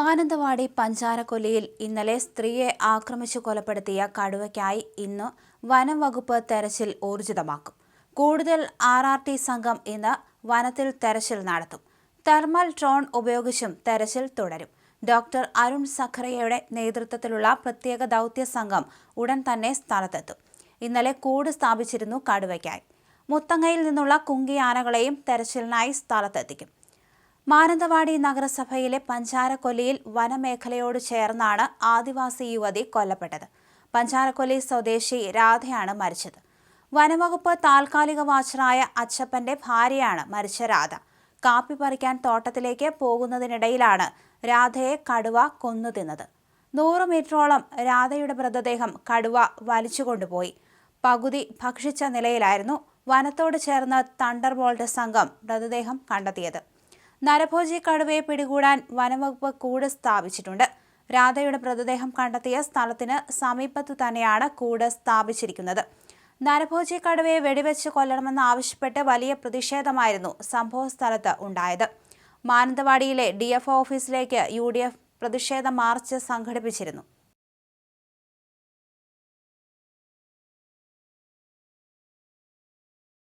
മാനന്തവാടി പഞ്ചാരക്കൊല്ലിയിൽ ഇന്നലെ സ്ത്രീയെ ആക്രമിച്ചു കൊലപ്പെടുത്തിയ കടുവയ്ക്കായി ഇന്ന് വനം വകുപ്പ് തെരച്ചിൽ ഊർജിതമാക്കും. കൂടുതൽ ആർ ആർ ടി സംഘം ഇന്ന് വനത്തിൽ തെരച്ചിൽ നടത്തും. തെർമൽ ഡ്രോൺ ഉപയോഗിച്ചും തെരച്ചിൽ തുടരും. ഡോക്ടർ അരുൺ സഖറയുടെ നേതൃത്വത്തിലുള്ള പ്രത്യേക ദൗത്യ സംഘം ഉടൻ തന്നെ സ്ഥലത്തെത്തും. ഇന്നലെ കൂട് സ്ഥാപിച്ചിരുന്നു കടുവയ്ക്കായി. മുത്തങ്ങയിൽ നിന്നുള്ള കുങ്കിയാനകളെയും തെരച്ചിലിനായി സ്ഥലത്തെത്തിക്കും. മാനന്തവാടി നഗരസഭയിലെ പഞ്ചാരക്കൊല്ലിയിൽ വനമേഖലയോട് ചേർന്നാണ് ആദിവാസി യുവതി കൊല്ലപ്പെട്ടത്. പഞ്ചാരക്കൊല്ലി സ്വദേശി രാധയാണ് മരിച്ചത്. വനവകുപ്പ് താൽക്കാലിക വാച്ചറായ അച്ചപ്പന്റെ ഭാര്യയാണ് മരിച്ച രാധ. കാപ്പി പറിക്കാൻ തോട്ടത്തിലേക്ക് പോകുന്നതിനിടയിലാണ് രാധയെ കടുവ കൊന്നു തിന്നത്. നൂറ് മീറ്ററോളം രാധയുടെ മൃതദേഹം കടുവ വലിച്ചുകൊണ്ടുപോയി പകുതി ഭക്ഷിച്ച നിലയിലായിരുന്നു വനത്തോട് ചേർന്ന് തണ്ടർ ബോൾട്ട് സംഘം മൃതദേഹം കണ്ടെത്തിയത്. നരഭോജി കടുവയെ പിടികൂടാൻ വനംവകുപ്പ് കൂട് സ്ഥാപിച്ചിട്ടുണ്ട്. രാധയുടെ മൃതദേഹം കണ്ടെത്തിയ സ്ഥലത്തിന് സമീപത്തു തന്നെയാണ് കൂട് സ്ഥാപിച്ചിരിക്കുന്നത്. നരഭോജി കടുവയെ വെടിവെച്ച് കൊല്ലണമെന്ന് ആവശ്യപ്പെട്ട് വലിയ പ്രതിഷേധമായിരുന്നു സംഭവ സ്ഥലത്ത് ഉണ്ടായത്. മാനന്തവാടിയിലെ ഡി ഓഫീസിലേക്ക് യു പ്രതിഷേധ മാർച്ച് സംഘടിപ്പിച്ചിരുന്നു.